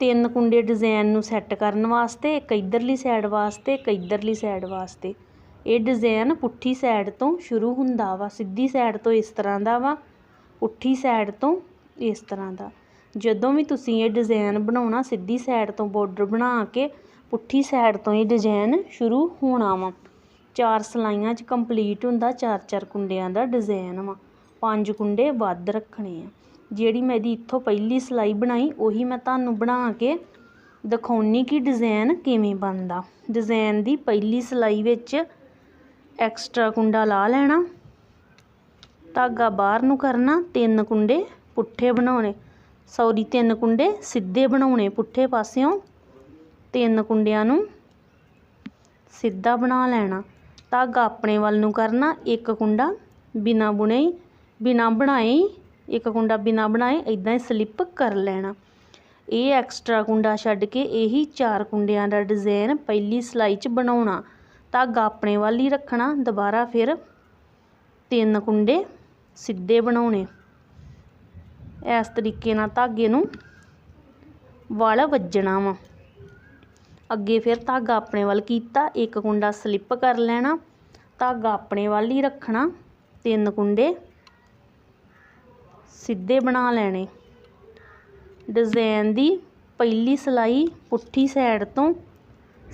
ਤਿੰਨ ਕੁੰਡੇ ਡਿਜ਼ਾਈਨ ਨੂੰ ਸੈੱਟ ਕਰਨ ਵਾਸਤੇ, ਇੱਕ ਇਧਰਲੀ ਸਾਈਡ ਵਾਸਤੇ, ਇੱਕ ਇਧਰਲੀ ਸਾਈਡ ਵਾਸਤੇ। ਇਹ ਡਿਜ਼ਾਈਨ ਪੁੱਠੀ ਸਾਈਡ ਤੋਂ ਸ਼ੁਰੂ ਹੁੰਦਾ ਵਾ, ਸਿੱਧੀ ਸਾਈਡ ਤੋਂ ਇਸ ਤਰ੍ਹਾਂ ਦਾ ਵਾ, ਪੁੱਠੀ ਸਾਈਡ ਤੋਂ ਇਸ ਤਰ੍ਹਾਂ ਦਾ। ਜਦੋਂ ਵੀ ਤੁਸੀਂ ਇਹ ਡਿਜ਼ਾਈਨ ਬਣਾਉਣਾ, ਸਿੱਧੀ ਸਾਈਡ ਤੋਂ ਬਾਰਡਰ ਬਣਾ ਕੇ, ਪੁੱਠੀ ਸਾਈਡ ਤੋਂ ਇਹ ਡਿਜ਼ਾਈਨ ਸ਼ੁਰੂ ਹੋਣਾ ਵਾ। ਚਾਰ ਸਲਾਈਆਂ 'ਚ ਕੰਪਲੀਟ ਹੁੰਦਾ ਚਾਰ ਚਾਰ ਕੁੰਡਿਆਂ ਦਾ ਡਿਜ਼ਾਈਨ ਵਾ। ਪੰਜ ਕੁੰਡੇ ਵੱਧ ਰੱਖਣੇ ਆ। ਜਿਹੜੀ ਮੈਂ ਇਹਦੀ ਇੱਥੋਂ ਪਹਿਲੀ ਸਿਲਾਈ ਬਣਾਈ, ਉਹੀ ਮੈਂ ਤੁਹਾਨੂੰ ਬਣਾ ਕੇ ਦਿਖਾਉਣੀ ਕਿ ਡਿਜ਼ਾਈਨ ਕਿਵੇਂ ਬਣਦਾ। ਡਿਜ਼ਾਈਨ ਦੀ ਪਹਿਲੀ ਸਿਲਾਈ ਵਿੱਚ ਐਕਸਟਰਾ ਕੁੰਡਾ ਲਾ ਲੈਣਾ, ਧਾਗਾ ਬਾਹਰ ਨੂੰ ਕਰਨਾ, ਤਿੰਨ ਕੁੰਡੇ ਪੁੱਠੇ ਬਣਾਉਣੇ। ਸੌਰੀ ਤਿੰਨ ਕੁੰਡੇ ਸਿੱਧੇ ਬਣਾਉਣੇ ਪੁੱਠੇ ਪਾਸਿਓਂ। ਤਿੰਨ ਕੁੰਡਿਆਂ ਨੂੰ ਸਿੱਧਾ ਬਣਾ ਲੈਣਾ। ਧਾਗਾ ਆਪਣੇ ਵੱਲ ਨੂੰ ਕਰਨਾ, ਇੱਕ ਕੁੰਡਾ ਬਿਨਾ ਬੁਣੇ ਬਿਨਾ ਬਣਾਏ ਇੱਕ ਕੁੰਡਾ ਬਿਨਾ ਬਣਾਏ ਇਦਾਂ ਹੀ ਸਲਿੱਪ ਕਰ ਲੈਣਾ। ਇਹ ਐਕਸਟਰਾ ਕੁੰਡਾ ਛੱਡ ਕੇ ਇਹੀ ਚਾਰ ਕੁੰਡਿਆਂ ਦਾ ਡਿਜ਼ਾਈਨ ਪਹਿਲੀ ਸਲਾਈ 'ਚ ਬਣਾਉਣਾ। ਧਾਗਾ ਆਪਣੇ ਵੱਲ ਹੀ ਰੱਖਣਾ, ਦੁਬਾਰਾ ਫਿਰ ਤਿੰਨ ਕੁੰਡੇ ਸਿੱਧੇ ਬਣਾਉਣੇ। ਇਸ ਤਰੀਕੇ ਨਾਲ ਧਾਗੇ ਨੂੰ ਵਲ ਵੱਜਣਾ ਵਾ। ਅੱਗੇ ਫਿਰ ਧਾਗਾ ਆਪਣੇ ਵੱਲ ਕੀਤਾ, ਇੱਕ ਕੁੰਡਾ ਸਲਿੱਪ ਕਰ ਲੈਣਾ। ਧਾਗਾ ਆਪਣੇ ਵੱਲ ਹੀ ਰੱਖਣਾ, ਤਿੰਨ ਕੁੰਡੇ ਸਿੱਧੇ ਬਣਾ ਲੈਣੇ। ਡਿਜ਼ਾਈਨ ਦੀ ਪਹਿਲੀ ਸਲਾਈ ਪੁੱਠੀ ਸਾਈਡ ਤੋਂ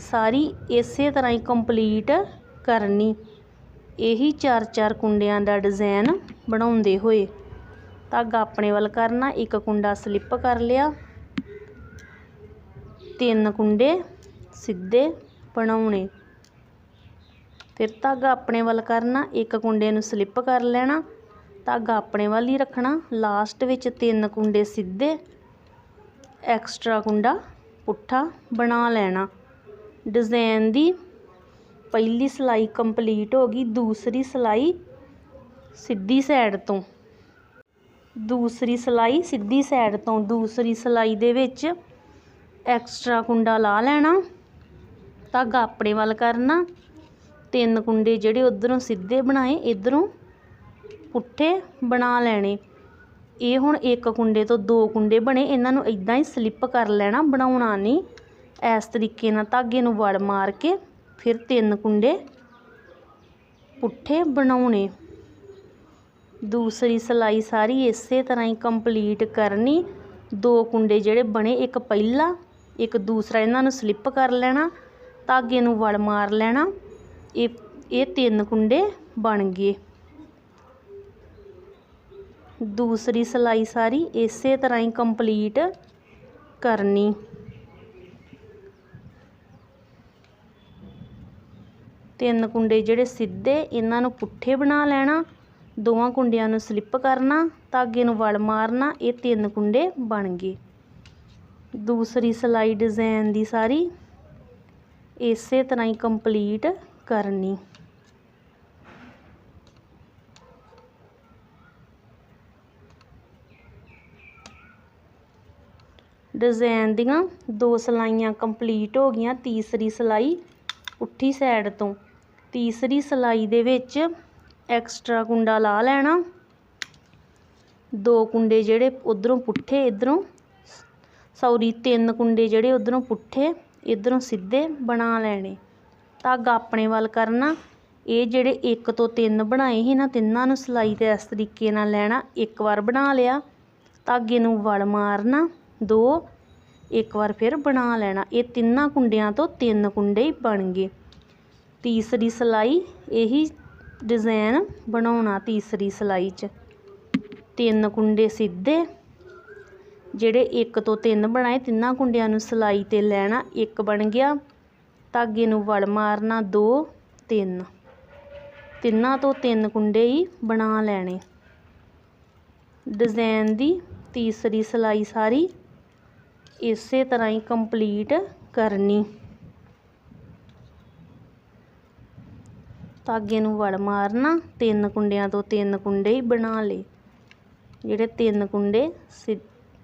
ਸਾਰੀ ਇਸੇ ਤਰ੍ਹਾਂ ਹੀ ਕੰਪਲੀਟ ਕਰਨੀ। ਇਹੀ ਚਾਰ ਚਾਰ ਕੁੰਡਿਆਂ ਦਾ ਡਿਜ਼ਾਈਨ ਬਣਾਉਂਦੇ ਹੋਏ ਧਾਗਾ ਆਪਣੇ ਵੱਲ ਕਰਨਾ। ਇੱਕ ਕੁੰਡਾ ਸਲਿੱਪ ਕਰ ਲਿਆ। ਤਿੰਨ ਕੁੰਡੇ ਸਿੱਧੇ ਬਣਾਉਣੇ। ਫਿਰ ਧਾਗਾ ਆਪਣੇ ਵੱਲ ਕਰਨਾ। ਇੱਕ ਕੁੰਡੇ ਨੂੰ ਸਲਿੱਪ ਕਰ ਲੈਣਾ। ਧਾਗਾ ਆਪਣੇ ਵੱਲ ਹੀ ਰੱਖਣਾ। ਲਾਸਟ ਵਿੱਚ ਤਿੰਨ ਕੁੰਡੇ ਸਿੱਧੇ ਐਕਸਟਰਾ ਕੁੰਡਾ ਪੁੱਠਾ ਬਣਾ ਲੈਣਾ। ਡਿਜ਼ਾਈਨ ਦੀ ਪਹਿਲੀ ਸਲਾਈ ਕੰਪਲੀਟ ਹੋ ਗਈ, ਦੂਸਰੀ ਸਲਾਈ ਸਿੱਧੀ ਸਾਈਡ ਤੋਂ। ਦੂਸਰੀ ਸਲਾਈ ਸਿੱਧੀ ਸਾਈਡ ਤੋਂ, ਦੂਸਰੀ ਸਲਾਈ ਦੇ ਵਿੱਚ ਐਕਸਟਰਾ ਕੁੰਡਾ ਲਾ ਲੈਣਾ। ਧਾਗਾ ਆਪਣੇ ਵੱਲ ਕਰਨਾ। ਤਿੰਨ ਕੁੰਡੇ ਜਿਹੜੇ ਉਧਰੋਂ ਸਿੱਧੇ ਬਣਾਏ, ਇਧਰੋਂ ਪੁੱਠੇ ਬਣਾ ਲੈਣੇ। ਇਹ ਹੁਣ ਇੱਕ ਕੁੰਡੇ ਤੋਂ ਦੋ ਕੁੰਡੇ ਬਣੇ। ਇਹਨਾਂ ਨੂੰ ਇਦਾਂ ਹੀ ਸਲਿੱਪ ਕਰ ਲੈਣਾ, ਬਣਾਉਣਾ ਨਹੀਂ। ਇਸ ਤਰੀਕੇ ਨਾਲ ਧਾਗੇ ਨੂੰ ਵੜ ਮਾਰ ਕੇ ਫਿਰ ਤਿੰਨ ਕੁੰਡੇ ਪੁੱਠੇ ਬਣਾਉਣੇ। ਦੂਸਰੀ ਸਲਾਈ ਸਾਰੀ ਇਸੇ ਤਰ੍ਹਾਂ ਹੀ ਕੰਪਲੀਟ ਕਰਨੀ। ਦੋ ਕੁੰਡੇ ਜਿਹੜੇ ਬਣੇ, ਇੱਕ ਪਹਿਲਾ, ਇੱਕ ਦੂਸਰਾ ਇਹਨਾਂ ਨੂੰ ਸਲਿੱਪ ਕਰ ਲੈਣਾ, ਧਾਗੇ ਨੂੰ ਵੜ ਮਾਰ ਲੈਣਾ। ਇਹ ਇਹ ਤਿੰਨ ਕੁੰਡੇ ਬਣ ਗਏ। ਦੂਸਰੀ ਸਲਾਈ ਸਾਰੀ ਇਸੇ ਤਰ੍ਹਾਂ ਹੀ ਕੰਪਲੀਟ ਕਰਨੀ। ਤਿੰਨ ਕੁੰਡੇ ਜਿਹੜੇ ਸਿੱਧੇ, ਇਹਨਾਂ ਨੂੰ ਪੁੱਠੇ ਬਣਾ ਲੈਣਾ, ਦੋਵਾਂ ਕੁੰਡਿਆਂ ਨੂੰ ਸਲਿੱਪ ਕਰਨਾ, ਧਾਗੇ ਨੂੰ ਵੜ ਮਾਰਨਾ, ਇਹ ਤਿੰਨ ਕੁੰਡੇ ਬਣ ਗਏ। ਦੂਸਰੀ ਸਲਾਈ ਡਿਜ਼ਾਈਨ ਦੀ ਸਾਰੀ ਇਸੇ ਤਰ੍ਹਾਂ ਹੀ ਕੰਪਲੀਟ ਕਰਨੀ। ਡਿਜ਼ਾਈਨ ਦੀਆਂ ਦੋ ਸਲਾਈਆਂ ਕੰਪਲੀਟ ਹੋ ਗਈਆਂ, ਤੀਸਰੀ ਸਲਾਈ ਉੱਠੀ ਸਾਈਡ ਤੋਂ। ਤੀਸਰੀ ਸਲਾਈ ਦੇ ਵਿੱਚ ਐਕਸਟਰਾ ਕੁੰਡਾ ਲਾ ਲੈਣਾ। ਦੋ ਕੁੰਡੇ ਜਿਹੜੇ ਉਧਰੋਂ ਪੁੱਠੇ, ਇਧਰੋਂ ਸੌਰੀ ਤਿੰਨ ਕੁੰਡੇ ਜਿਹੜੇ ਉਧਰੋਂ ਪੁੱਠੇ, ਇਧਰੋਂ ਸਿੱਧੇ ਬਣਾ ਲੈਣੇ। ਧਾਗਾ ਆਪਣੇ ਵੱਲ ਕਰਨਾ। ਇਹ ਜਿਹੜੇ ਇੱਕ ਤੋਂ ਤਿੰਨ ਬਣਾਏ ਸੀ ਨਾ, ਤਿੰਨਾਂ ਨੂੰ ਸਲਾਈ ਤੇ ਇਸ ਤਰੀਕੇ ਨਾਲ ਲੈਣਾ। ਇੱਕ ਵਾਰ ਬਣਾ ਲਿਆ। ਧਾਗੇ ਨੂੰ ਵਲ ਮਾਰਨਾ। ਦੋ ਇੱਕ ਵਾਰ ਫਿਰ ਬਣਾ ਲੈਣਾ। ਇਹ ਤਿੰਨਾਂ ਕੁੰਡਿਆਂ ਤੋਂ ਤਿੰਨ ਕੁੰਡੇ ਬਣ ਗਏ। ਤੀਸਰੀ ਸਲਾਈ, ਇਹੀ ਡਿਜ਼ਾਈਨ ਬਣਾਉਣਾ ਤੀਸਰੀ ਸਲਾਈ 'ਚ। ਤਿੰਨ ਕੁੰਡੇ ਸਿੱਧੇ। ਜਿਹੜੇ ਇੱਕ ਤੋਂ ਤਿੰਨ ਬਣਾਏ, ਤਿੰਨਾਂ ਕੁੰਡਿਆਂ ਨੂੰ ਸਲਾਈ ਤੇ ਲੈਣਾ। ਇੱਕ ਬਣ ਗਿਆ। ਧਾਗੇ ਨੂੰ ਵੜ ਮਾਰਨਾ, ਦੋ, ਤਿੰਨ। ਤਿੰਨਾਂ ਤੋਂ ਤਿੰਨ ਕੁੰਡੇ ਹੀ ਬਣਾ ਲੈਣੇ। ਡਿਜ਼ਾਈਨ ਦੀ ਤੀਸਰੀ ਸਲਾਈ ਸਾਰੀ ਇਸੇ ਤਰ੍ਹਾਂ ਹੀ ਕੰਪਲੀਟ ਕਰਨੀ। ਧਾਗੇ ਨੂੰ ਵੜ ਮਾਰਨਾ, ਤਿੰਨ ਕੁੰਡਿਆਂ ਤੋਂ ਤਿੰਨ ਕੁੰਡੇ ਹੀ ਬਣਾ ਲਏ। ਜਿਹੜੇ ਤਿੰਨ ਕੁੰਡੇ ਸਿ,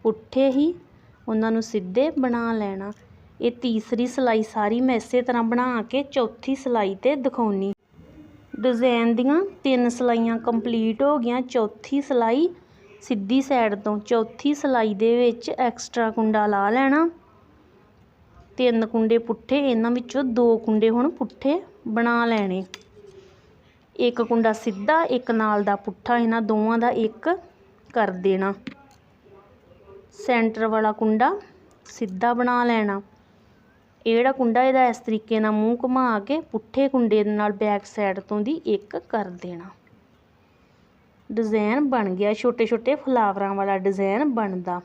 ਪੁੱਠੇ ਹੀ ਉਹਨਾਂ ਨੂੰ ਸਿੱਧੇ ਬਣਾ ਲੈਣਾ। ਇਹ ਤੀਸਰੀ ਸਿਲਾਈ ਸਾਰੀ ਮੈਂ ਇਸੇ ਤਰ੍ਹਾਂ ਬਣਾ ਕੇ ਚੌਥੀ ਸਿਲਾਈ ਤੇ ਦਿਖਾਉਣੀ। ਡਿਜ਼ਾਈਨ ਦੀਆਂ ਤਿੰਨ ਸਿਲਾਈਆਂ ਕੰਪਲੀਟ ਹੋ ਗਈਆਂ। ਚੌਥੀ ਸਿਲਾਈ ਸਿੱਧੀ ਸਾਈਡ ਤੋਂ ਚੌਥੀ ਸਿਲਾਈ ਦੇ ਵਿੱਚ ਐਕਸਟਰਾ ਕੁੰਡਾ ਲਾ ਲੈਣਾ। ਤਿੰਨ ਕੁੰਡੇ ਪੁੱਠੇ, ਇਹਨਾਂ ਵਿੱਚੋਂ ਦੋ ਕੁੰਡੇ ਹੁਣ ਪੁੱਠੇ ਬਣਾ ਲੈਣੇ। ਇੱਕ ਕੁੰਡਾ ਸਿੱਧਾ, ਇੱਕ ਨਾਲ ਦਾ ਪੁੱਠਾ, ਇਹਨਾਂ ਦੋਵਾਂ ਦਾ ਇੱਕ ਕਰ ਦੇਣਾ। ਸੈਂਟਰ ਵਾਲਾ ਕੁੰਡਾ ਸਿੱਧਾ ਬਣਾ ਲੈਣਾ। ਇਹ ਜਿਹੜਾ ਕੁੰਡਾ ਇਹਦਾ ਇਸ ਤਰੀਕੇ ਨਾਲ ਮੂੰਹ ਘੁਮਾ ਕੇ ਪੁੱਠੇ ਕੁੰਡੇ ਦੇ ਨਾਲ ਬੈਕ ਸਾਈਡ ਤੋਂ ਦੀ ਇੱਕ ਕਰ ਦੇਣਾ। ਡਿਜ਼ਾਈਨ ਬਣ ਗਿਆ ਛੋਟੇ ਛੋਟੇ ਫਲਾਵਰਾਂ ਵਾਲਾ ਡਿਜ਼ਾਈਨ ਬਣਦਾ।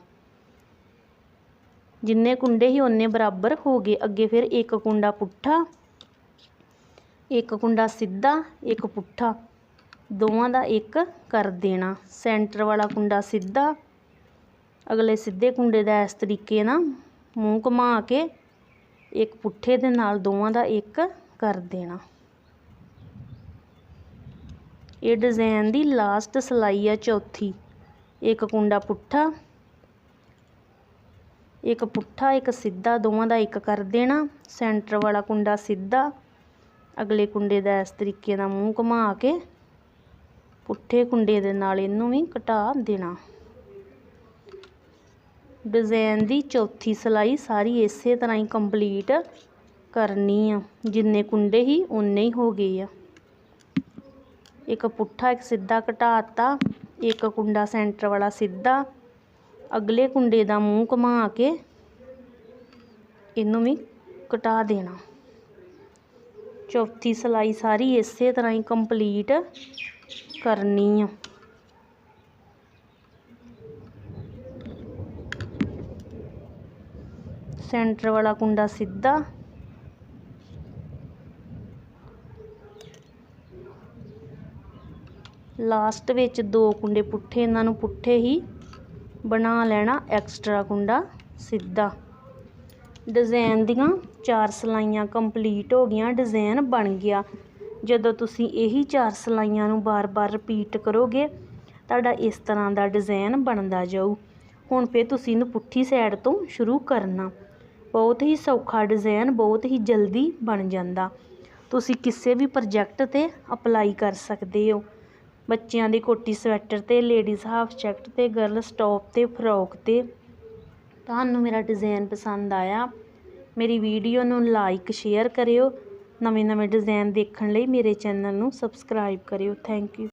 ਜਿੰਨੇ ਕੁੰਡੇ ਹੀ ਉਹਨੇ ਬਰਾਬਰ ਹੋ ਗਏ। ਅੱਗੇ ਫਿਰ ਇੱਕ ਕੁੰਡਾ ਪੁੱਠਾ, ਇੱਕ ਕੁੰਡਾ ਸਿੱਧਾ, ਇੱਕ ਪੁੱਠਾ। ਦੋਵਾਂ ਦਾ ਇੱਕ ਕਰ ਦੇਣਾ। ਸੈਂਟਰ ਵਾਲਾ ਕੁੰਡਾ ਸਿੱਧਾ, ਅਗਲੇ ਸਿੱਧੇ ਕੁੰਡੇ ਦਾ ਇਸ ਤਰੀਕੇ ਨਾਲ ਮੂੰਹ ਘੁਮਾ ਕੇ ਇੱਕ ਪੁੱਠੇ ਦੇ ਨਾਲ ਦੋਵਾਂ ਦਾ ਇੱਕ ਕਰ ਦੇਣਾ। ਇਹ ਡਿਜ਼ਾਈਨ ਦੀ ਲਾਸਟ ਸਿਲਾਈ ਆ ਚੌਥੀ। ਇੱਕ ਕੁੰਡਾ ਪੁੱਠਾ, ਇੱਕ ਪੁੱਠਾ, ਇੱਕ ਸਿੱਧਾ, ਦੋਵਾਂ ਦਾ ਇੱਕ ਕਰ ਦੇਣਾ। ਸੈਂਟਰ ਵਾਲਾ ਕੁੰਡਾ ਸਿੱਧਾ, ਅਗਲੇ ਕੁੰਡੇ ਦਾ ਇਸ ਤਰੀਕੇ ਦਾ ਮੂੰਹ ਘੁਮਾ ਕੇ ਪੁੱਠੇ ਕੁੰਡੇ ਦੇ ਨਾਲ ਇਹਨੂੰ ਵੀ ਘਟਾ ਦੇਣਾ। ਡਿਜ਼ਾਈਨ ਦੀ ਚੌਥੀ ਸਿਲਾਈ ਸਾਰੀ ਇਸੇ ਤਰ੍ਹਾਂ ਹੀ ਕੰਪਲੀਟ ਕਰਨੀ ਆ। ਜਿੰਨੇ ਕੁੰਡੇ ਹੀ ਉਨੇ ਹੀ ਹੋ ਗਏ ਆ। ਇੱਕ ਪੁੱਠਾ, ਇੱਕ ਸਿੱਧਾ ਘਟਾਤਾ, ਇੱਕ ਕੁੰਡਾ ਸੈਂਟਰ ਵਾਲਾ ਸਿੱਧਾ, ਅਗਲੇ ਕੁੰਡੇ ਦਾ ਮੂੰਹ ਘੁਮਾ ਕੇ ਇਹਨੂੰ ਵੀ ਘਟਾ ਦੇਣਾ। ਚੌਥੀ ਸਿਲਾਈ ਸਾਰੀ ਇਸੇ ਤਰ੍ਹਾਂ ਹੀ ਕੰਪਲੀਟ ਕਰਨੀ ਆ। ਸੈਂਟਰ ਵਾਲਾ ਕੁੰਡਾ ਸਿੱਧਾ ਲਾਸਟ ਵਿੱਚ ਦੋ ਕੁੰਡੇ ਪੁੱਠੇ, ਇਹਨਾਂ ਨੂੰ ਪੁੱਠੇ ਹੀ ਬਣਾ ਲੈਣਾ ਐਕਸਟਰਾ ਕੁੰਡਾ ਸਿੱਧਾ। ਡਿਜ਼ਾਈਨ ਦੀਆਂ ਚਾਰ ਸਿਲਾਈਆਂ ਕੰਪਲੀਟ ਹੋ ਗਈਆਂ ਡਿਜ਼ਾਈਨ ਬਣ ਗਿਆ। ਜਦੋਂ ਤੁਸੀਂ ਇਹੀ ਚਾਰ ਸਿਲਾਈਆਂ ਨੂੰ ਬਾਰ-ਬਾਰ ਰਿਪੀਟ ਕਰੋਗੇ, ਤੁਹਾਡਾ ਇਸ ਤਰ੍ਹਾਂ ਦਾ ਡਿਜ਼ਾਈਨ ਬਣਦਾ ਜਾਊ। ਹੁਣ ਫਿਰ ਤੁਸੀਂ ਇਹਨੂੰ ਪੁੱਠੀ ਸਾਈਡ ਤੋਂ ਸ਼ੁਰੂ ਕਰਨਾ। ਬਹੁਤ ਹੀ ਸੌਖਾ ਡਿਜ਼ਾਈਨ ਬਹੁਤ ਹੀ ਜਲਦੀ ਬਣ ਜਾਂਦਾ। ਤੁਸੀਂ ਕਿਸੇ ਵੀ ਪ੍ਰੋਜੈਕਟ 'ਤੇ ਅਪਲਾਈ ਕਰ ਸਕਦੇ ਹੋ। ਬੱਚਿਆਂ ਦੀ ਕੋਟੀ ਸਵੈਟਰ 'ਤੇ ਲੇਡੀਜ਼ ਹਾਫ ਜੈਕਟ 'ਤੇ ਗਰਲਸ ਟੋਪ 'ਤੇ ਫਰੋਕ 'ਤੇ। ਤੁਹਾਨੂੰ ਮੇਰਾ ਡਿਜ਼ਾਇਨ ਪਸੰਦ ਆਇਆ? ਮੇਰੀ ਵੀਡੀਓ ਨੂੰ ਲਾਈਕ ਸ਼ੇਅਰ ਕਰਿਓ। ਨਵੇਂ ਨਵੇਂ ਡਿਜ਼ਾਇਨ ਦੇਖਣ ਲਈ ਮੇਰੇ ਚੈਨਲ ਨੂੰ ਸਬਸਕ੍ਰਾਈਬ ਕਰਿਓ। Thank you